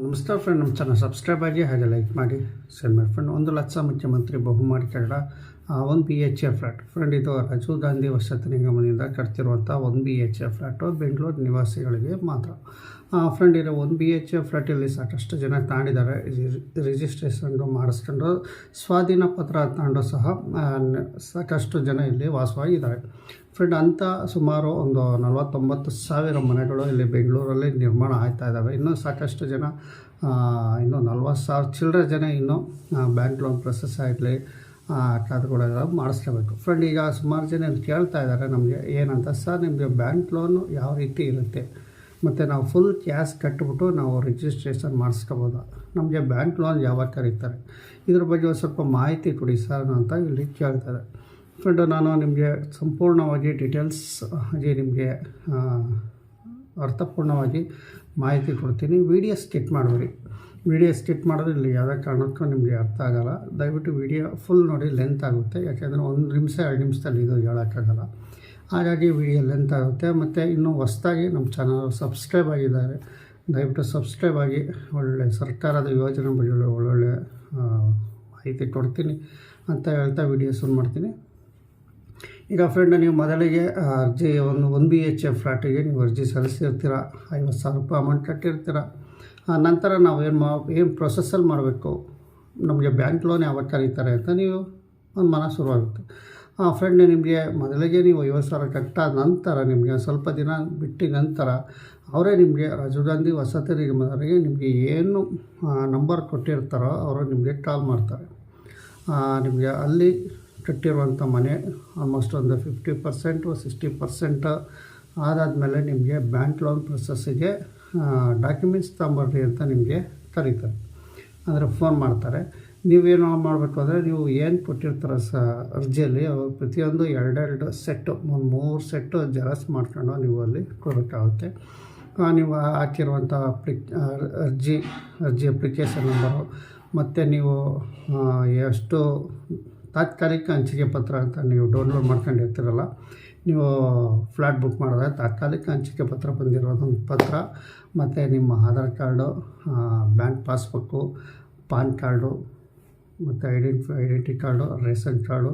ನಮಸ್ಕಾರ ಫ್ರೆಂಡ್ ನಮ್ಮ channel subscribe ಆಗಿ ಹಾಗೆ ಲೈಕ್ ಮಾಡಿ. ಶೇರ್ ಮಾಡಿ ಫ್ರೆಂಡ್ ಒಂದು ಲಕ್ಷ ಮುಖ್ಯಮಂತ್ರಿ ಬಹುಮಾಡಿ ಕನ್ನಡ ಒಂದು B H K flat friend ಇದು ರಾಜೀವ್ ಗಾಂಧಿ ವಸತಿ ನಿಗಮದಿಂದ ಕಟ್ತಿರುವಂಥ ಒಂದು B H K flat Bengaluru ನಿವಾಸಿಗಳಿಗೆ ಮಾತ್ರ. ಫ್ರೆಂಡ್ ಇರೋ ಒಂದು ಬಿ ಎಚ್ ಎ ಫ್ಲ್ಯಾಟಲ್ಲಿ ಸಾಕಷ್ಟು ಜನ ತಾಂಡಿದ್ದಾರೆ. ರಿಜಿಸ್ಟ್ರೇಷನ್ ಮಾಡಿಸ್ಕೊಂಡು ಸ್ವಾಧೀನ ಪತ್ರ ತಗೊಂಡು ಸಹ ಸಾಕಷ್ಟು ಜನ ಇಲ್ಲಿ ವಾಸವಾಗಿದ್ದಾರೆ. ಫ್ರೆಂಡ್ ಅಂಥ ಸುಮಾರು ಒಂದು ನಲವತ್ತೊಂಬತ್ತು ಸಾವಿರ ಮನೆಗಳು ಇಲ್ಲಿ ಬೆಂಗಳೂರಲ್ಲಿ ನಿರ್ಮಾಣ ಆಗ್ತಾ ಇದ್ದಾವೆ. ಇನ್ನೂ ಸಾಕಷ್ಟು ಜನ ಇನ್ನೂ ನಲ್ವತ್ತು ಸಾವಿರ ಚಿಲ್ಲರೆ ಜನ ಇನ್ನೂ ಬ್ಯಾಂಕ್ ಲೋನ್ ಪ್ರೊಸೆಸ್ ಆಗಲಿ ಖಾತೆಗಳೆಲ್ಲ ಮಾಡಿಸ್ಕೋಬೇಕು ಫ್ರೆಂಡ್ ಈಗ ಸುಮಾರು ಜನ ಕೇಳ್ತಾ ಇದ್ದಾರೆ ನಮಗೆ ಏನಂತ, ಸರ್, ನಿಮಗೆ ಬ್ಯಾಂಕ್ ಲೋನು ಯಾವ ರೀತಿ ಇರುತ್ತೆ? ಮತ್ತು ನಾವು ಫುಲ್ ಕ್ಯಾಶ್ ಕಟ್ಟಿಬಿಟ್ಟು ನಾವು ರಿಜಿಸ್ಟ್ರೇಷನ್ ಮಾಡಿಸ್ಕೋಬೋದಾ? ನಮಗೆ ಬ್ಯಾಂಕ್ ಲೋನ್ ಯಾವಾಗ ಕರೀತಾರೆ? ಇದ್ರ ಬಗ್ಗೆ ಒಂದು ಸ್ವಲ್ಪ ಮಾಹಿತಿ ಕೊಡಿ ಸರ್ ಅಂತ ಇಲ್ಲಿ ಕೇಳ್ತಾರೆ. ಫ್ರೆಂಡು ನಾನು ನಿಮಗೆ ಸಂಪೂರ್ಣವಾಗಿ ಡೀಟೇಲ್ಸ್ ಹಾಗೆ ನಿಮಗೆ ಅರ್ಥಪೂರ್ಣವಾಗಿ ಮಾಹಿತಿ ಕೊಡ್ತೀನಿ. ವಿಡಿಯೋ ಸ್ಕಿಟ್ ಮಾಡಬೇಡಿ ವಿಡಿಯೋ ಸ್ಕಿಟ್ ಮಾಡಿದ್ರೆ ಇಲ್ಲಿ ಯಾವುದೇ ಕಾರಣಕ್ಕೂ ನಿಮಗೆ ಅರ್ಥ ಆಗಲ್ಲ. ದಯವಿಟ್ಟು ವಿಡಿಯೋ ಫುಲ್ ನೋಡಿ ಲೆಂತ್ ಆಗುತ್ತೆ. ಯಾಕೆಂದರೆ ಒಂದು ನಿಮಿಷ, ಎರಡು ನಿಮಿಷದಲ್ಲಿ ಇದು ಹೇಳೋಕ್ಕಾಗಲ್ಲ. ಹಾಗಾಗಿ ವಿಡಿಯೋ ಲೆಂತ್ ಆಗುತ್ತೆ. ಮತ್ತು ಇನ್ನೂ ಹೊಸ್ದಾಗಿ ನಮ್ಮ ಚಾನಲ್ ಸಬ್ಸ್ಕ್ರೈಬ್ ಆಗಿದ್ದಾರೆ. ದಯವಿಟ್ಟು ಸಬ್ಸ್ಕ್ರೈಬ್ ಆಗಿ ಒಳ್ಳೆ ಸರ್ಕಾರದ ಯೋಜನೆ ಬಗ್ಗೆ ಒಳ್ಳೆ ಒಳ್ಳೊಳ್ಳೆ ಮಾಹಿತಿ ಕೊಡ್ತೀನಿ. ಅಂತ ಹೇಳ್ತಾ ವಿಡಿಯೋ ಶುರು ಮಾಡ್ತೀನಿ. ಈಗ ಫ್ರೆಂಡ್ ನೀವು ಮೊದಲಿಗೆ ಅರ್ಜಿ ಒಂದು ಒನ್ ಬಿ ಎಚ್ ಎಫ್ ಫ್ಲಾಟಿಗೆ ನೀವು ಅರ್ಜಿ ಸಲ್ಲಿಸಿರ್ತೀರ? ಐವತ್ತು ಸಾವಿರ ರೂಪಾಯಿ ಅಮೌಂಟ್ ಕಟ್ಟಿರ್ತೀರ? ನಂತರ ನಾವು ಏನು ಮಾ, ಏನು ಪ್ರೊಸೆಸಲ್ಲಿ ಮಾಡಬೇಕು? ನಮಗೆ ಬ್ಯಾಂಕ್ ಲೋನ್ ಯಾವಾಗ ಕರೀತಾರೆ ಅಂತ ನೀವು ಒಂದು ಮನ ಶುರುವಾಗುತ್ತೆ. ಆ ಫ್ರೆಂಡ್ ನಿಮಗೆ ಮೊದಲಿಗೆ ನೀವು ಐವತ್ತು ಸಾವಿರ ಕಟ್ಟಾದ ನಂತರ, ನಿಮಗೆ ಸ್ವಲ್ಪ ದಿನ ಬಿಟ್ಟ ನಂತರ, ಅವರೇ ನಿಮಗೆ ರಾಜೀವ್ ಗಾಂಧಿ ವಸತಿ ನಿಗಮದವರಿಗೆ ನಿಮಗೆ ಏನು ನಂಬರ್ ಕೊಟ್ಟಿರ್ತಾರೋ, ಅವರು ನಿಮಗೆ ಕಾಲ್ ಮಾಡ್ತಾರೆ. ನಿಮಗೆ ಅಲ್ಲಿ ಕಟ್ಟಿರುವಂಥ ಮನೆ ಆಲ್ಮೋಸ್ಟ್ ಒಂದು ಫಿಫ್ಟಿ ಪರ್ಸೆಂಟು ಸಿಕ್ಸ್ಟಿ ಪರ್ಸೆಂಟ್ ಆದಾದಮೇಲೆ ನಿಮಗೆ ಬ್ಯಾಂಕ್ ಲೋನ್ ಪ್ರೊಸೆಸ್ಸಿಗೆ ಡಾಕ್ಯುಮೆಂಟ್ಸ್ ತಗೊಂಬರ್ರಿ ಅಂತ ನಿಮಗೆ ಕರೀತಾರೆ. ಅಂದರೆ ಫೋನ್ ಮಾಡ್ತಾರೆ. ನೀವೇನು ಮಾಡಬೇಕು ಅಂದರೆ ನೀವು ಏನು ಕೊಟ್ಟಿರ್ತಾರೆ ಸ, ಅರ್ಜಿಯಲ್ಲಿ ಅವ್ರು ಪ್ರತಿಯೊಂದು ಎರಡೆರಡು ಸೆಟ್ಟು ಒಂದು ಮೂರು ಸೆಟ್ಟು ಜೆರಾಕ್ಸ್ ಮಾಡ್ಕೊಂಡು ನೀವು ಅಲ್ಲಿ ಕೊಡಬೇಕಾಗುತ್ತೆ ನೀವು ಹಾಕಿರುವಂಥ ಅಪ್ಲಿ ಅರ್ಜಿ ಅರ್ಜಿ ಅಪ್ಲಿಕೇಶನ್ ನಂಬರು ಮತ್ತು ನೀವು ಎಷ್ಟು ತಾತ್ಕಾಲಿಕ ಹಂಚಿಕೆ ಪತ್ರ ಅಂತ ನೀವು ಡೌನ್ಲೋಡ್ ಮಾಡ್ಕೊಂಡಿರ್ತೀರಲ್ಲ ನೀವು ಫ್ಲ್ಯಾಟ್ ಬುಕ್ ಮಾಡಿದ್ರೆ ತಾತ್ಕಾಲಿಕ ಹಂಚಿಕೆ ಪತ್ರ ಬಂದಿರೋದೊಂದು ಪತ್ರ, ಮತ್ತು ನಿಮ್ಮ Aadhaar card bank passbook, PAN card, ಮತ್ತು identity identity card, ration card,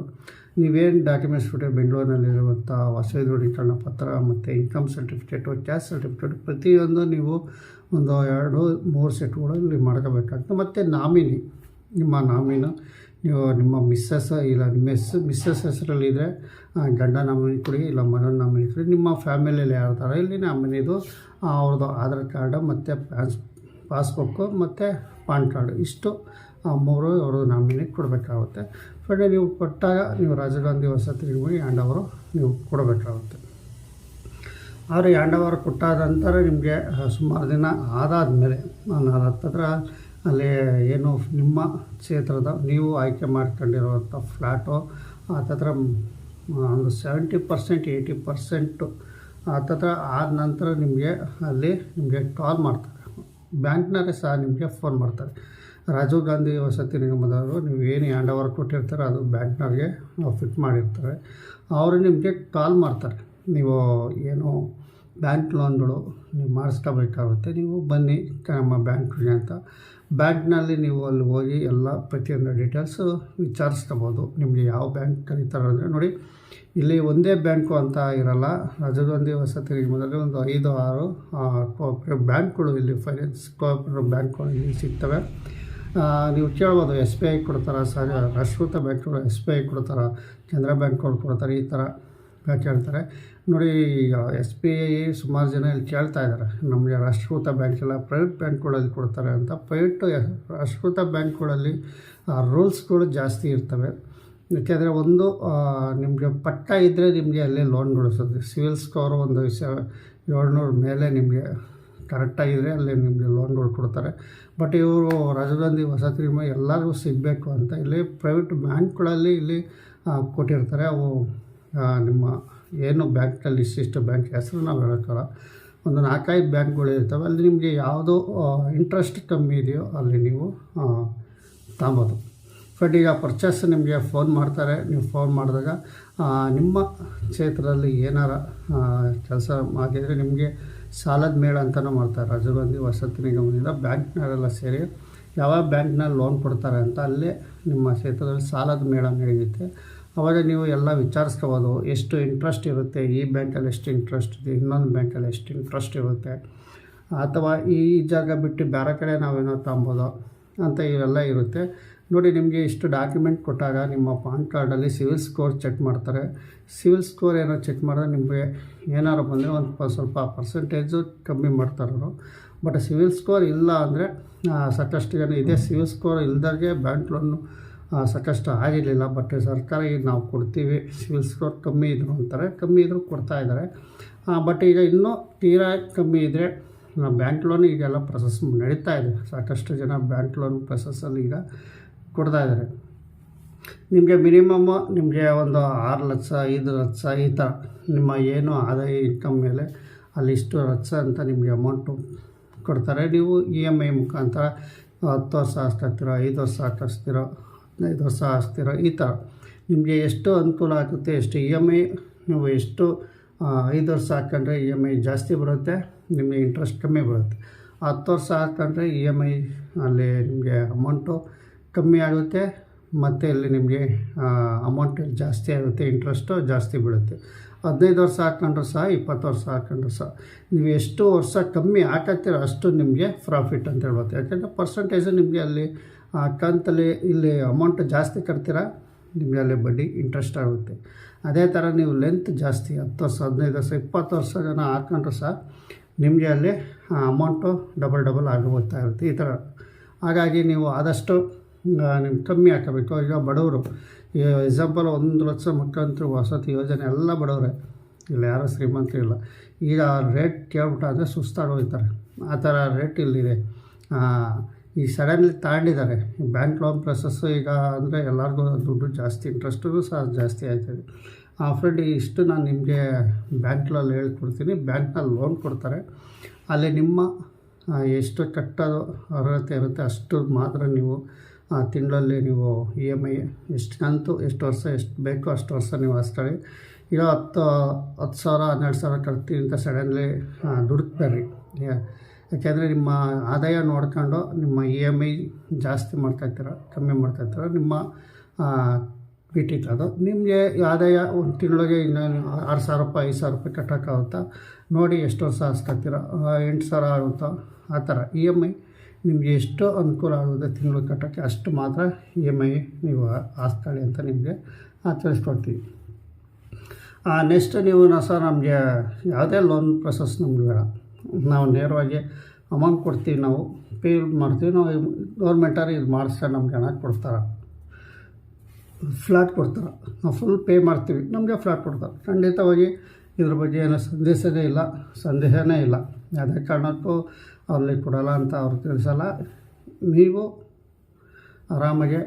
ನೀವೇನು ಡಾಕ್ಯುಮೆಂಟ್ಸ್ ಬಿಟ್ಟರೆ ಬೆಂಗಳೂರಿನಲ್ಲಿರುವಂಥ ಹೊಸ ದೃಢೀಕರಣ ಪತ್ರ, ಮತ್ತು ಇನ್ಕಮ್ ಸರ್ಟಿಫಿಕೇಟು, ಕ್ಯಾಶ್ ಸರ್ಟಿಫಿಕೇಟು, ಪ್ರತಿಯೊಂದು ನೀವು ಒಂದು ಎರಡು, ಮೂರು ಸೆಟ್ಗಳು ಇಲ್ಲಿ ಮಾಡ್ಕೋಬೇಕಾಗ್ತದೆ. ಮತ್ತು ನಾಮಿನಿ, ನಿಮ್ಮ ನಾಮಿನು ನೀವು ನಿಮ್ಮ ಮಿಸ್ಸಸ್, ಇಲ್ಲ, ಮಿಸ್, ಮಿಸ್ಸಸ್ ಹೆಸರಲ್ಲಿದ್ದರೆ ಗಂಡ ನಾಮಿನಿ ಕೊಡಿ, ಇಲ್ಲ ಮನ ನಾಮಿನಿ ಕೊಡಿ, ನಿಮ್ಮ ಫ್ಯಾಮಿಲಿಯಲ್ಲಿ ಯಾರ್ದಾರ ಇಲ್ಲಿ ನಾಮಿನಿದು ಅವ್ರದ್ದು ಆಧಾರ್ ಕಾರ್ಡು, ಮತ್ತು ಪ್ಯಾನ್ಸ್, ಪಾಸ್ಬುಕ್ಕು, ಮತ್ತು ಪಾನ್ ಕಾರ್ಡು, ಇಷ್ಟು ಮೂರು ಅವ್ರದ್ದು ನಾಮಿನಿ ಕೊಡಬೇಕಾಗುತ್ತೆ. ಫ್ರೆಂಡ್ ನೀವು ಕೊಟ್ಟಾಗ ನೀವು ರಾಜೀವ್ ಗಾಂಧಿ ವಸತಿ ನಿಮಗೆ ಹ್ಯಾಂಡ್ ಓವರು ನೀವು ಕೊಡಬೇಕಾಗುತ್ತೆ. ಆದರೆ ಹ್ಯಾಂಡ್ ಓವರ್ ಕೊಟ್ಟಾದ ನಂತರ ನಿಮಗೆ ಸುಮಾರು ದಿನ ಆದಾದಮೇಲೆ ನಾನು ಹತ್ತತ್ರ ಅಲ್ಲಿ ಏನು ನಿಮ್ಮ ಕ್ಷೇತ್ರದ ನೀವು ಆಯ್ಕೆ ಮಾಡ್ಕೊಂಡಿರುವಂಥ ಫ್ಲ್ಯಾಟು ಹತ್ತತ್ರ ಒಂದು ಸೆವೆಂಟಿ ಪರ್ಸೆಂಟ್ ಏಯ್ಟಿ ಪರ್ಸೆಂಟು ಹತ್ತತ್ರ ಆದ ನಂತರ ನಿಮಗೆ ಅಲ್ಲಿ ನಿಮಗೆ ಕಾಲ್ ಮಾಡ್ತಾರೆ. ಬ್ಯಾಂಕ್ನವರೇ ಸಹ ನಿಮಗೆ ಫೋನ್ ಮಾಡ್ತಾರೆ. ರಾಜೀವ್ ಗಾಂಧಿ ವಸತಿ ನಿಗಮದವರು, ನೀವು ಏನು ಹ್ಯಾಂಡ್ ಓವರ್ ಕೊಟ್ಟಿರ್ತಾರೆ ಅದು ಬ್ಯಾಂಕ್ನವ್ರಿಗೆ ಫಿಟ್ ಮಾಡಿರ್ತಾರೆ. ಅವರು ನಿಮಗೆ ಕಾಲ್ ಮಾಡ್ತಾರೆ. ನೀವು ಏನು ಬ್ಯಾಂಕ್ ಲೋನ್ಗಳು ನೀವು ಮಾಡಿಸ್ಕೋಬೇಕಾಗುತ್ತೆ. ನೀವು ಬನ್ನಿ ನಮ್ಮ ಬ್ಯಾಂಕ್ಗೆ ಅಂತ. ಬ್ಯಾಂಕ್ನಲ್ಲಿ ನೀವು ಅಲ್ಲಿ ಹೋಗಿ ಎಲ್ಲ ಪ್ರತಿಯೊಂದು ಡೀಟೇಲ್ಸು ವಿಚಾರಿಸ್ಕೋಬೋದು. ನಿಮಗೆ ಯಾವ ಬ್ಯಾಂಕ್ ಕರೀತಾರೆ ಅಂದರೆ ನೋಡಿ, ಇಲ್ಲಿ ಒಂದೇ ಬ್ಯಾಂಕು ಅಂತ ಇರಲ್ಲ. ರಾಜೀವ್ ಗಾಂಧಿ ವಸತಿ ನಿಗಮದಲ್ಲಿ ಒಂದು ಐದು, ಆರು ಕೋಆಪ್ರೇಟಿವ್ ಬ್ಯಾಂಕ್ಗಳು ಇಲ್ಲಿ ಫೈನಾನ್ಸ್ ಕೋಆಪ್ರೇಟಿವ್ ಬ್ಯಾಂಕ್ಗಳು ಇಲ್ಲಿ ಸಿಗ್ತವೆ. ನೀವು ಕೇಳ್ಬೋದು, ಎಸ್ ಬಿ ಐ ಕೊಡ್ತಾರೆ, ಸರ್, ರಾಷ್ಟ್ರೀಕೃತ ಬ್ಯಾಂಕ್ಗಳು ಎಸ್ ಬಿ ಐ ಕೊಡ್ತಾರೆ, ಕೆನರಾ ಬ್ಯಾಂಕ್ಗಳು ಕೊಡ್ತಾರೆ, ಈ ಥರ. ಕೇಳ್ತಾರೆ. ನೋಡಿ ಎಸ್ ಬಿ ಐ ಸುಮಾರು ಜನ ಇಲ್ಲಿ ಕೇಳ್ತಾ ಇದ್ದಾರೆ. ನಮಗೆ ರಾಷ್ಟ್ರೀಕೃತ ಬ್ಯಾಂಕ್ ಎಲ್ಲ ಪ್ರೈವೇಟ್ ಬ್ಯಾಂಕ್ಗಳಲ್ಲಿ ಕೊಡ್ತಾರೆ ಅಂತ. ಪ್ರೈವೇಟ್ ರಾಷ್ಟ್ರೀಕೃತ ಬ್ಯಾಂಕ್ಗಳಲ್ಲಿ ರೂಲ್ಸ್ಗಳು ಜಾಸ್ತಿ ಇರ್ತವೆ. ಯಾಕೆಂದರೆ ಒಂದು ನಿಮಗೆ ಪಟ್ಟ ಇದ್ದರೆ ನಿಮಗೆ ಅಲ್ಲೇ ಲೋನ್ಗಳು ಸಿಗುತ್ತೆ ಸಿವಿಲ್ ಸ್ಕೋರ್ ಒಂದು ವಿಷಯ ಏಳ್ನೂರ ಮೇಲೆ ನಿಮಗೆ ಕರೆಕ್ಟಾಗಿದ್ದರೆ ಅಲ್ಲಿ ನಿಮಗೆ ಲೋನ್ಗಳು ಕೊಡ್ತಾರೆ. ಬಟ್ ಇವರು ರಾಜೀವ್ ಗಾಂಧಿ ವಸತಿ ಎಲ್ಲರಿಗೂ ಸಿಗಬೇಕು ಅಂತ ಇಲ್ಲಿ ಪ್ರೈವೇಟ್ ಬ್ಯಾಂಕ್ಗಳಲ್ಲಿ ಇಲ್ಲಿ ಕೊಟ್ಟಿರ್ತಾರೆ. ಅವು ನಿಮ್ಮ ಏನು ಬ್ಯಾಂಕ್ನಲ್ಲಿ ಇಷ್ಟಿಷ್ಟು ಬ್ಯಾಂಕ್ ಹೆಸರು ನಾವು ಹೇಳೋಕ್ಕಲ್ಲ ಒಂದು ನಾಲ್ಕೈದು ಬ್ಯಾಂಕ್ಗಳು ಇರ್ತವೆ. ಅಲ್ಲಿ ನಿಮಗೆ ಯಾವುದು ಇಂಟ್ರೆಸ್ಟ್ ಕಮ್ಮಿ ಇದೆಯೋ ಅಲ್ಲಿ ನೀವು ತಾಂಬೋದು. ಬಟ್ ಈಗ ಪರ್ಚೇಸ್ ನಿಮಗೆ ಫೋನ್ ಮಾಡ್ತಾರೆ. ನೀವು ಫೋನ್ ಮಾಡಿದಾಗ ನಿಮ್ಮ ಕ್ಷೇತ್ರದಲ್ಲಿ ಏನಾರ ಕೆಲಸ ಮಾಡಿದರೆ ನಿಮಗೆ ಸಾಲದ ಮೇಳ ಅಂತಲೂ ಮಾಡ್ತಾರೆ. ರಾಜೀವ್ ಗಾಂಧಿ ವಸತಿ ನಿಗಮದಿಂದ ಬ್ಯಾಂಕ್ನವರೆಲ್ಲ ಸೇರಿ ಯಾವ ಬ್ಯಾಂಕ್ನಲ್ಲಿ ಲೋನ್ ಕೊಡ್ತಾರೆ ಅಂತ ಅಲ್ಲೇ ನಿಮ್ಮ ಕ್ಷೇತ್ರದಲ್ಲಿ ಸಾಲದ ಮೇಳ ನಡೆಯುತ್ತೆ. ಅವಾಗ ನೀವು ಎಲ್ಲ ವಿಚಾರಿಸ್ಕೋಬೋದು. ಎಷ್ಟು ಇಂಟ್ರೆಸ್ಟ್ ಇರುತ್ತೆ? ಈ ಬ್ಯಾಂಕಲ್ಲಿ ಎಷ್ಟು ಇಂಟ್ರೆಸ್ಟ್ ಇದೆ? ಇನ್ನೊಂದು ಬ್ಯಾಂಕಲ್ಲಿ ಎಷ್ಟು ಇಂಟ್ರೆಸ್ಟ್ ಇರುತ್ತೆ? ಅಥವಾ ಈ ಜಾಗ ಬಿಟ್ಟು ಬೇರೆ ಕಡೆ ನಾವೇನೋ ತಗೊಬೋದು ಅಂತ ಇವೆಲ್ಲ ಇರುತ್ತೆ. ನೋಡಿ, ನಿಮಗೆ ಇಷ್ಟು ಡಾಕ್ಯುಮೆಂಟ್ ಕೊಟ್ಟಾಗ ನಿಮ್ಮ ಪಾನ್ ಕಾರ್ಡಲ್ಲಿ ಸಿವಿಲ್ ಸ್ಕೋರ್ ಚೆಕ್ ಮಾಡ್ತಾರೆ. ಸಿವಿಲ್ ಸ್ಕೋರ್ ಏನೋ ಚೆಕ್ ಮಾಡಿದ್ರೆ ನಿಮಗೆ ಏನಾರು ಬಂದರೆ ಒಂದು ಸ್ವಲ್ಪ ಪರ್ಸೆಂಟೇಜು ಕಮ್ಮಿ ಮಾಡ್ತಾರೆ ಅವರು. ಬಟ್ ಸಿವಿಲ್ ಸ್ಕೋರ್ ಇಲ್ಲ ಅಂದರೆ ಸಾಕಷ್ಟು ಜನ ಇದೆ. ಸಿವಿಲ್ ಸ್ಕೋರ್ ಇಲ್ದಾಗೆ ಬ್ಯಾಂಕ್ ಲೋನು ಸಾಕಷ್ಟು ಆಗಿರಲಿಲ್ಲ ಬಟ್ ಸರ್ಕಾರ ಈಗ ನಾವು ಕೊಡ್ತೀವಿ ಸಿವಿಲ್ ಸ್ಕೋರ್ ಕಮ್ಮಿ ಇದ್ರು ಅಂತಾರೆ, ಕಮ್ಮಿ ಇದ್ದರೂ ಕೊಡ್ತಾ ಇದ್ದಾರೆ. ಬಟ್ ಈಗ ಇನ್ನೂ ತೀರಾ ಕಮ್ಮಿ ಇದ್ದರೆ ಬ್ಯಾಂಕ್ ಲೋನ್ ಈಗೆಲ್ಲ ಪ್ರೊಸೆಸ್ ನಡೀತಾ ಇದೆ. ಸಾಕಷ್ಟು ಜನ ಬ್ಯಾಂಕ್ ಲೋನ್ ಪ್ರೊಸೆಸ್ಸಲ್ಲಿ ಈಗ ಕೊಡ್ತಾ ಇದ್ದಾರೆ. ನಿಮಗೆ ಮಿನಿಮಮ್ ನಿಮಗೆ ಒಂದು ಆರು ಲಕ್ಷ, ಐದು ಲಕ್ಷ ಈ ಥರ ನಿಮ್ಮ ಏನು ಆದಾಯ ಇನ್ಕಮ್ ಮೇಲೆ ಅಲ್ಲಿ ಇಷ್ಟು ಲಕ್ಷ ಅಂತ ನಿಮಗೆ ಅಮೌಂಟು ಕೊಡ್ತಾರೆ. ನೀವು ಇ ಎಂ ಐ ಮುಖಾಂತರ ಹತ್ತು ವರ್ಷ ಹಾಕ್ಸ್ತೀರೋ ಐದು ವರ್ಷ ಹಾಕಿಸ್ತೀರೋ ಹದಿನೈದು ವರ್ಷ ಆಗ್ತಿರೋ ಈ ಥರ ನಿಮಗೆ ಎಷ್ಟು ಅನುಕೂಲ ಆಗುತ್ತೆ, ಎಷ್ಟು ಇ ಎಂ ಐ ನೀವು ಎಷ್ಟು ಐದು ವರ್ಷ ಹಾಕ್ಕೊಂಡ್ರೆ ಇ ಎಂ ಐ ಜಾಸ್ತಿ ಬರುತ್ತೆ, ನಿಮಗೆ ಇಂಟ್ರೆಸ್ಟ್ ಕಮ್ಮಿ ಬರುತ್ತೆ. ಹತ್ತು ವರ್ಷ ಹಾಕ್ಕೊಂಡ್ರೆ ಇ ಎಂ ಐ ಅಲ್ಲಿ ನಿಮಗೆ ಅಮೌಂಟು ಕಮ್ಮಿ ಆಗುತ್ತೆ, ಮತ್ತು ಇಲ್ಲಿ ನಿಮಗೆ ಅಮೌಂಟ್ ಜಾಸ್ತಿ ಆಗುತ್ತೆ ಇಂಟ್ರೆಸ್ಟು ಜಾಸ್ತಿ ಬೀಳುತ್ತೆ. ಹದಿನೈದು ವರ್ಷ ಹಾಕ್ಕೊಂಡ್ರು ಸಹ, ಇಪ್ಪತ್ತು ವರ್ಷ ಹಾಕ್ಕೊಂಡ್ರು ಸಹ. ನೀವು ಎಷ್ಟು ವರ್ಷ ಕಮ್ಮಿ ಹಾಕತ್ತೀರೋ ಅಷ್ಟು ನಿಮಗೆ ಪ್ರಾಫಿಟ್ ಅಂತ ಹೇಳ್ಬೋದು. ಯಾಕೆಂದರೆ ಪರ್ಸಂಟೇಜು ನಿಮಗೆ ಅಲ್ಲಿ ಕಂತಲ್ಲಿ ಇಲ್ಲಿ ಅಮೌಂಟ್ ಜಾಸ್ತಿ ಕಟ್ತೀರಾ? ನಿಮಗೆ ಅಲ್ಲಿ ಬಡ್ಡಿ ಇಂಟ್ರೆಸ್ಟ್ ಆಗುತ್ತೆ. ಅದೇ ಥರ ನೀವು ಲೆಂತ್ ಜಾಸ್ತಿ, ಹತ್ತು ವರ್ಷ, ಹದಿನೈದು ವರ್ಷ, ಇಪ್ಪತ್ತು ವರ್ಷ ಜನ ಹಾಕೊಂಡ್ರೆ ಸಹ ನಿಮಗೆ ಅಲ್ಲಿ ಅಮೌಂಟು ಡಬಲ್ ಡಬಲ್ ಆಗಿ ಹೋಗ್ತಾ ಇರುತ್ತೆ ಈ ಥರ. ಹಾಗಾಗಿ ನೀವು ಆದಷ್ಟು ನಿಮ್ಗೆ ಕಮ್ಮಿ ಹಾಕಬೇಕು. ಈಗ ಬಡವರು ಎಕ್ಸಾಂಪಲ್ ಒಂದು ಲಕ್ಷ ಮುಖ್ಯಮಂತ್ರಿ ವಸತಿ ಯೋಜನೆ ಎಲ್ಲ ಬಡವರೇ, ಇಲ್ಲ ಯಾರೂ ಶ್ರೀಮಂತರು ಇಲ್ಲ. ಈಗ ರೇಟ್ ಕೇಳ್ಬಿಟ್ಟಾದರೆ ಸುಸ್ತಾಗಿ ಹೋಗ್ತಾರೆ ಆ ಥರ ರೇಟ್ ಇಲ್ಲಿದೆ. ಈ ಸಡನ್ಲಿ ತಗೊಂಡಿದ್ದಾರೆ ಬ್ಯಾಂಕ್ ಲೋನ್ ಪ್ರೊಸೆಸ್ಸು ಈಗ ಅಂದರೆ ಎಲ್ಲರಿಗೂ ದುಡ್ಡು ಜಾಸ್ತಿ ಇಂಟ್ರೆಸ್ಟು ಸಹ ಜಾಸ್ತಿ ಆಯ್ತದೆ. ಆ ಫ್ರೆಂಡ್ ಇಷ್ಟು ನಾನು ನಿಮಗೆ ಬ್ಯಾಂಕ್ನಲ್ಲಿ ಹೇಳ್ಕೊಡ್ತೀನಿ. ಬ್ಯಾಂಕ್ನಲ್ಲಿ ಲೋನ್ ಕೊಡ್ತಾರೆ. ಅಲ್ಲಿ ನಿಮ್ಮ ಎಷ್ಟು ಕಟ್ಟೋದು ಅರ್ಹತೆ ಇರುತ್ತೆ ಅಷ್ಟು ಮಾತ್ರ ನೀವು ತಿಂಗಳಲ್ಲಿ ನೀವು ಇ ಎಂ ಐ ಎಷ್ಟು ಕಂತು ಎಷ್ಟು ವರ್ಷ ಎಷ್ಟು ಬೇಕೋ ಅಷ್ಟು ವರ್ಷ ನೀವು ಹಾಸ್ಕೊಳ್ಳಿ ಈಗ ಹತ್ತು ಹತ್ತು ಸಾವಿರ, ಹನ್ನೆರಡು ಸಾವಿರ ಕಟ್ತೀವಿ ಅಂತ ಸಡನ್ಲಿ ದುಡುಕ್ಬೇಡ್ರಿ ಯಾಕೆಂದರೆ ನಿಮ್ಮ ಆದಾಯ ನೋಡ್ಕೊಂಡು ನಿಮ್ಮ ಇ ಎಂ ಐ ಜಾಸ್ತಿ ಮಾಡ್ತಾಯಿರ್ತೀರ ಕಮ್ಮಿ ಮಾಡ್ತಾಯಿರ್ತೀರ ನಿಮ್ಮ ಬಿಟ್ಟಿತ್ತು ಅದು ನಿಮಗೆ ಆದಾಯ ಒಂದು ತಿಂಗಳಿಗೆ ಇನ್ನೇನು ಆರು ಸಾವಿರ ರೂಪಾಯಿ, ಐದು ಸಾವಿರ ರೂಪಾಯಿ ಕಟ್ಟೋಕ್ಕಾಗುತ್ತಾ ನೋಡಿ ಎಷ್ಟು ವರ್ಷ ಹಾಸ್ಕೊತೀರ ಎಂಟು ಸಾವಿರ ಆಗುತ್ತಾ? ಆ ಥರ ಇ ಎಂ ಐ ನಿಮಗೆ ಎಷ್ಟು ಅನುಕೂಲ ಆಗುತ್ತೆ ತಿಂಗಳು ಕಟ್ಟೋಕ್ಕೆ? ಅಷ್ಟು ಮಾತ್ರ ಇ ಎಂ ಐ ನೀವು ಹಾಸ್ಕೊಳ್ಳಿ ಅಂತ ನಿಮಗೆ ತಿಳಿಸ್ಕೊಡ್ತೀವಿ ನೆಕ್ಸ್ಟ್ ನೀವು ಸರ್ ನಮಗೆ ಯಾವುದೇ ಲೋನ್ ಪ್ರೊಸೆಸ್ ನಮ್ಗೆ ಬೇಡ. ನಾವು ನೇರವಾಗಿ ಅಮೌಂಟ್ ಕೊಡ್ತೀವಿ ನಾವು ಪೇ ಮಾಡ್ತೀವಿ, ನಾವು ಗೌರ್ಮೆಂಟವ್ರು ಇದು ಮಾಡಿಸ್ತಾರೆ ನಮ್ಗೆ ಹಣ ಕೊಡ್ತಾರೆ. ಫ್ಲಾಟ್ ಕೊಡ್ತಾರೆ. ನಾವು ಫುಲ್ ಪೇ ಮಾಡ್ತೀವಿ. ನಮಗೆ ಫ್ಲಾಟ್ ಕೊಡ್ತಾರೆ. ಖಂಡಿತವಾಗಿ ಇದ್ರ ಬಗ್ಗೆ ಏನೋ ಸಂದೇಶವೇ ಇಲ್ಲ. ಸಂದೇಹನೇ ಇಲ್ಲ. ಯಾವುದೇ ಕಾರಣಕ್ಕೂ ಅವ್ರಲ್ಲಿ ಕೊಡಲ್ಲ ಅಂತ ಅವ್ರು ತಿಳಿಸಲ್ಲ. ನೀವು ಆರಾಮಾಗೆ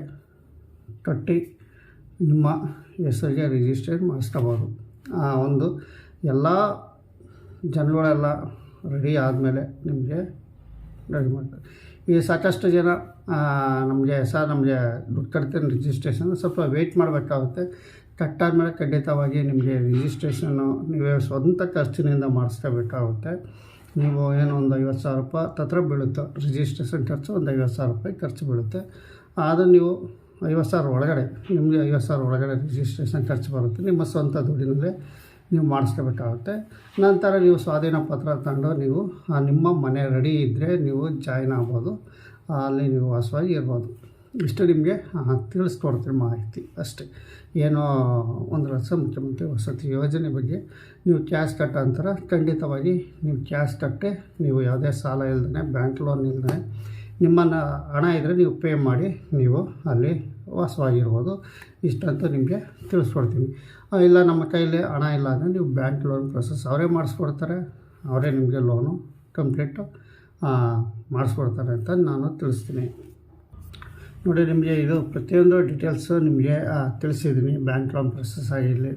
ಕಟ್ಟಿ ನಿಮ್ಮ ಹೆಸರಿಗೆ ರಿಜಿಸ್ಟ್ರೇಷನ್ ಮಾಡಿಸ್ಕೋಬೋದು. ಆ ಒಂದು ಎಲ್ಲ ಜನಗಳೆಲ್ಲ ರೆಡಿ ಆದಮೇಲೆ ನಿಮಗೆ ರೆಡಿ ಮಾಡ್ತಾರೆ. ಈ ಸಾಕಷ್ಟು ಜನ ನಮಗೆ ಸರ್ ನಮಗೆ ದುಡ್ಡು ಕಟ್ತೀನಿ ರಿಜಿಸ್ಟ್ರೇಷನ್ ಸ್ವಲ್ಪ ವೆಯ್ಟ್ ಮಾಡಬೇಕಾಗುತ್ತೆ. ಕಟ್ಟಾದ್ಮೇಲೆ ಖಂಡಿತವಾಗಿ ನಿಮಗೆ ರಿಜಿಸ್ಟ್ರೇಷನ್ನು ನೀವೇ ಸ್ವಂತ ಖರ್ಚಿನಿಂದ ಮಾಡಿಸ್ಕೋಬೇಕಾಗುತ್ತೆ. ನೀವು ಏನೋ ಒಂದು ಐವತ್ತು ಸಾವಿರ ರೂಪಾಯಿ ತತ್ರ ಬೀಳುತ್ತೆ. ರಿಜಿಸ್ಟ್ರೇಷನ್ ಖರ್ಚು ಒಂದು ಐವತ್ತು ಸಾವಿರ ರೂಪಾಯಿ ಖರ್ಚು ಬೀಳುತ್ತೆ. ಆದರೆ ನೀವು ಐವತ್ತು ಸಾವಿರ ಒಳಗಡೆ, ನಿಮಗೆ ಐವತ್ತು ಸಾವಿರ ಒಳಗಡೆ ರಿಜಿಸ್ಟ್ರೇಷನ್ ಖರ್ಚು ಬರುತ್ತೆ. ನಿಮ್ಮ ಸ್ವಂತ ದುಡ್ಡಿನಲ್ಲೇ ನೀವು ಮಾಡಿಸ್ಕೋಬೇಕಾಗುತ್ತೆ. ನಂತರ ನೀವು ಸ್ವಾಧೀನ ಪತ್ರ ತಂದು ನೀವು ನಿಮ್ಮ ಮನೆ ರೆಡಿ ಇದ್ದರೆ ನೀವು ಜಾಯ್ನ್ ಆಗ್ಬೋದು. ಅಲ್ಲಿ ನೀವು ವಾಸವಾಗಿ ಇರ್ಬೋದು. ಇಷ್ಟು ನಿಮಗೆ ತಿಳಿಸ್ಕೊಡ್ತೀನಿ ಮಾಹಿತಿ ಅಷ್ಟೇ. ಏನೋ ಒಂದು ಲಕ್ಷ ಮುಖ್ಯಮಂತ್ರಿ ವಸತಿ ಯೋಜನೆ ಬಗ್ಗೆ ನೀವು ಕ್ಯಾಶ್ ಕಟ್ಟ ಅಂತಾರೆ ಖಂಡಿತವಾಗಿ ನೀವು ಕ್ಯಾಶ್ ಕಟ್ಟೆ ನೀವು ಯಾವುದೇ ಸಾಲ ಇಲ್ದೇ ಬ್ಯಾಂಕ್ ಲೋನ್ ಇಲ್ಲದೆ ನಿಮ್ಮನ್ನು ಹಣ ಇದ್ದರೆ ನೀವು ಪೇ ಮಾಡಿ, ನೀವು ಅಲ್ಲಿ ವಾಸವಾಗಿರ್ಬೋದು. ಇಷ್ಟಂತ ನಿಮಗೆ ತಿಳಿಸ್ಕೊಡ್ತೀನಿ. ಇಲ್ಲ, ನಮ್ಮ ಕೈಯಲ್ಲಿ ಹಣ ಇಲ್ಲ ಅಂದರೆ ನೀವು ಬ್ಯಾಂಕ್ ಲೋನ್ ಪ್ರೊಸೆಸ್ ಅವರೇ ಮಾಡಿಸ್ಕೊಡ್ತಾರೆ. ಅವರೇ ನಿಮಗೆ ಲೋನು ಕಂಪ್ಲೀಟು ಮಾಡಿಸ್ಕೊಡ್ತಾರೆ ಅಂತ ನಾನು ತಿಳಿಸ್ತೀನಿ. ನೋಡಿ, ನಿಮಗೆ ಇದು ಪ್ರತಿಯೊಂದು ಡೀಟೇಲ್ಸು ನಿಮಗೆ ತಿಳಿಸಿದ್ದೀನಿ. ಬ್ಯಾಂಕ್ ಲೋನ್ ಪ್ರೊಸೆಸ್ ಆಗಿರಲಿ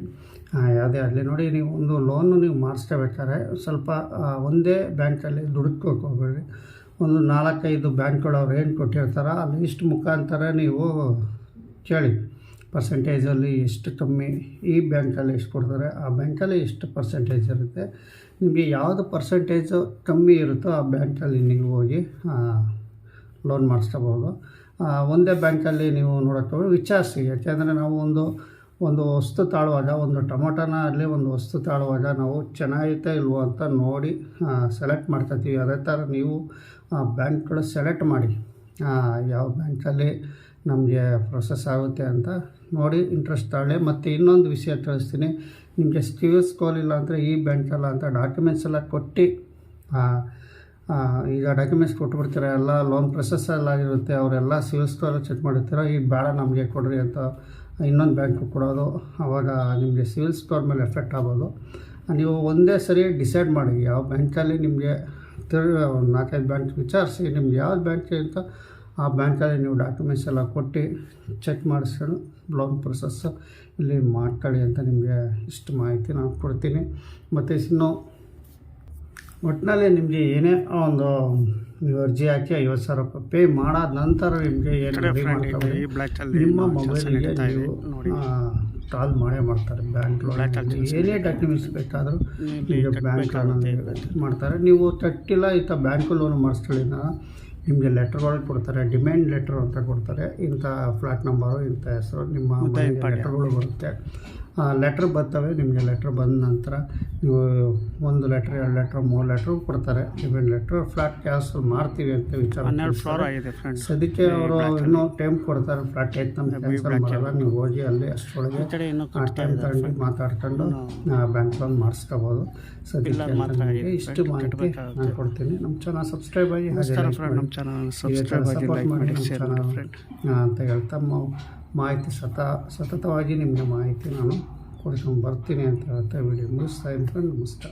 ಯಾವುದೇ ಆಗಲಿ. ನೋಡಿ, ನೀವು ಒಂದು ಲೋನು ನೀವು ಮಾಡಿಸ್ಕೋಬೇಕಾದ್ರೆ ಸ್ವಲ್ಪ ಒಂದೇ ಬ್ಯಾಂಕಲ್ಲಿ ದುಡ್ಡು ಹೋಗ್ಬೇಡಿ ಒಂದು ನಾಲ್ಕೈದು ಬ್ಯಾಂಕ್ಗಳು ಅವ್ರು ಏನು ಕೊಟ್ಟಿರ್ತಾರೆ ಅಲ್ಲಿ ಇಷ್ಟು ಮುಖಾಂತರ ನೀವು ಕೇಳಿ. ಪರ್ಸೆಂಟೇಜಲ್ಲಿ ಎಷ್ಟು ಕಮ್ಮಿ ಈ ಬ್ಯಾಂಕಲ್ಲಿ ಎಷ್ಟು ಕೊಡ್ತಾರೆ, ಆ ಬ್ಯಾಂಕಲ್ಲಿ ಎಷ್ಟು ಪರ್ಸೆಂಟೇಜ್ ಇರುತ್ತೆ, ನಿಮಗೆ ಯಾವುದು ಪರ್ಸೆಂಟೇಜು ಕಮ್ಮಿ ಇರುತ್ತೋ ಆ ಬ್ಯಾಂಕಲ್ಲಿ ನೀವು ಹೋಗಿ ಲೋನ್ ಮಾಡಿಸ್ಕೋಬೋದು. ಒಂದೇ ಬ್ಯಾಂಕಲ್ಲಿ ನೀವು ನೋಡೋಕ್ಕೆ ವಿಚಾರಿಸಿ, ಯಾಕೆಂದರೆ ನಾವು ಒಂದು ಒಂದು ವಸ್ತು ತಾಳುವಾಗ, ಒಂದು ಟೊಮೊಟೊನ ಆಗಲಿ ಒಂದು ವಸ್ತು ತಾಳುವಾಗ ನಾವು ಚೆನ್ನಾಗೈತೆ ಇಲ್ವೋ ಅಂತ ನೋಡಿ ಸೆಲೆಕ್ಟ್ ಮಾಡ್ಕೊತೀವಿ ಅದೇ ಥರ ನೀವು ಬ್ಯಾಂಕ್ಗಳು ಸೆಲೆಕ್ಟ್ ಮಾಡಿ ಯಾವ ಬ್ಯಾಂಕಲ್ಲಿ ನಮಗೆ ಪ್ರೊಸೆಸ್ ಆಗುತ್ತೆ ಅಂತ ನೋಡಿ ಇಂಟ್ರೆಸ್ಟ್ ತಾಳೆ ಮತ್ತು ಇನ್ನೊಂದು ವಿಷಯ ತಿಳಿಸ್ತೀನಿ. ನಿಮಗೆ ಸಿವಿಲ್ ಕಾಲ್ ಇಲ್ಲ ಅಂದರೆ ಈ ಬ್ಯಾಂಕಲ್ಲ ಅಂತ ಡಾಕ್ಯುಮೆಂಟ್ಸ್ ಎಲ್ಲ ಕೊಟ್ಟು ಈಗ ಡಾಕ್ಯುಮೆಂಟ್ಸ್ ಕೊಟ್ಬಿಡ್ತೀರ? ಎಲ್ಲ ಲೋನ್ ಪ್ರೊಸೆಸ್ ಎಲ್ಲ ಆಗಿರುತ್ತೆ ಅವರೆಲ್ಲ ಸಿವಿಲ್ ಸ್ಕೋರ್ ಚೆಕ್ ಮಾಡಿರ್ತೀರ ಈಗ ಬೇಡ ನಮಗೆ ಕೊಡ್ರಿ ಅಂತ ಇನ್ನೊಂದು ಬ್ಯಾಂಕ್ ಕೊಡೋದು ಆವಾಗ ನಿಮಗೆ ಸಿವಿಲ್ ಸ್ಕೋರ್ ಮೇಲೆ ಎಫೆಕ್ಟ್ ಆಗೋದು ನೀವು ಒಂದೇ ಸರಿ ಡಿಸೈಡ್ ಮಾಡಿ, ಯಾವ ಬ್ಯಾಂಕಲ್ಲಿ ನಿಮಗೆ ತಿರು, ಒಂದು ನಾಲ್ಕೈದು ಬ್ಯಾಂಕ್ ವಿಚಾರಿಸಿ, ನಿಮ್ಗೆ ಯಾವ್ದು ಬ್ಯಾಂಕ್ ಅಂತ ಆ ಬ್ಯಾಂಕಲ್ಲಿ ನೀವು ಡಾಕ್ಯುಮೆಂಟ್ಸ್ ಎಲ್ಲ ಕೊಟ್ಟು ಚೆಕ್ ಮಾಡಿಸ್ಕೊಂಡು ಲೋನ್ ಪ್ರೊಸೆಸ್ಸು ಇಲ್ಲಿ ಮಾಡ್ಕೊಳ್ಳಿ ಅಂತ ನಿಮಗೆ ಇಷ್ಟು ಮಾಹಿತಿ ನಾನು ಕೊಡ್ತೀನಿ. ಮತ್ತು ಇನ್ನು ಒಟ್ಟಿನಲ್ಲಿ ನಿಮಗೆ ಏನೇ ಒಂದು ನೀವು ಅರ್ಜಿ ಹಾಕಿ ಐವತ್ತು ಸಾವಿರ ರೂಪಾಯಿ ಪೇ ಮಾಡಾದ ನಂತರ ನಿಮಗೆ ಏನು ನಿಮ್ಮ ಮೊಬೈಲ್ ಮೊಬೈಲಿಗೆ ನೀವು ಕಾಲ್ ಮಾಡೇ ಮಾಡ್ತಾರೆ. ಬ್ಯಾಂಕ್ ಲೋನ್ ಏನೇ ಡಾಕ್ಯುಮೆಂಟ್ಸ್ ಬೇಕಾದರೂ ನಿಮಗೆ ಬ್ಯಾಂಕ್ ಲೋನ್ ಮಾಡ್ತಾರೆ. ನೀವು ತಟ್ಟಿಲ್ಲ ಇಂಥ ಬ್ಯಾಂಕ್ ಲೋನ್ ಮಾಡಿಸ್ಕೊಳ್ಳಿನ ನಿಮಗೆ ಲೆಟರ್ಗಳು ಕೊಡ್ತಾರೆ ಡಿಮ್ಯಾಂಡ್ ಲೆಟರ್ ಅಂತ ಕೊಡ್ತಾರೆ. ಇಂಥ ಫ್ಲಾಟ್ ನಂಬರು ಇಂಥ ಹೆಸರು ನಿಮ್ಮ ಲೆಟರ್ಗಳು ಬರುತ್ತೆ. ಲೆಟ್ರ್ ಬರ್ತವೆ ನಿಮಗೆ ಲೆಟ್ರ್ ಬಂದ ನಂತರ ನೀವು ಒಂದು ಲೆಟ್ರ್ ಎರಡು ಲೆಟ್ರ್ ಮೂರು ಲೆಟ್ರ್ ಕೊಡ್ತಾರೆ. ಡಿಪೆಂಡ್ ಲೆಟ್ರ್ ಫ್ಲಾಟ್ ಕ್ಯಾಶ್ ಮಾಡ್ತೀವಿ ಅಂತ ವಿಚಾರ ಸದ್ಯಕ್ಕೆ ಅವರು ಇನ್ನೂ ಟೈಮ್ ಕೊಡ್ತಾರೆ ಫ್ಲಾಟ್ ಐತೆ ನಮ್ಮ ಕ್ಯಾನ್ಸಲ್ ಮಾಡಲ್ಲ ನೀವು ಹೋಗಿ ಅಲ್ಲಿ ಅಷ್ಟೊಳಗೆ ಟೈಮ್ ತಗೊಂಡು ಮಾತಾಡ್ಕೊಂಡು ಬ್ಯಾಂಕ್ ಲೋನ್ ಮಾಡಿಸ್ಕೋಬೋದು. ಸದ್ಯಕ್ಕೆ. ಇಷ್ಟು ಮಾಹಿತಿ ನಾನು ಕೊಡ್ತೀನಿ. ನಮ್ಮ ಚಾನಲ್ ಸಬ್ಸ್ಕ್ರೈಬ್ ಆಗಿ ಸಪೋರ್ಟ್ ಮಾಡಿ. ನಮ್ಮ ಚಾನಲ್ ಅಂತ ಹೇಳ್ತಾ ಮಾಹಿತಿ ಸತ ಸತತವಾಗಿ ನಿಮಗೆ ಮಾಹಿತಿ ನಾನು ಕೊಡ್ಕೊಂಡು ಬರ್ತೀನಿ ಅಂತ ಹೇಳ್ತಾ ವಿಡಿಯೋ ಮುಗಿಸ್ತಾ ಇದ್ದೀನಿ. ನಮಸ್ಕಾರ.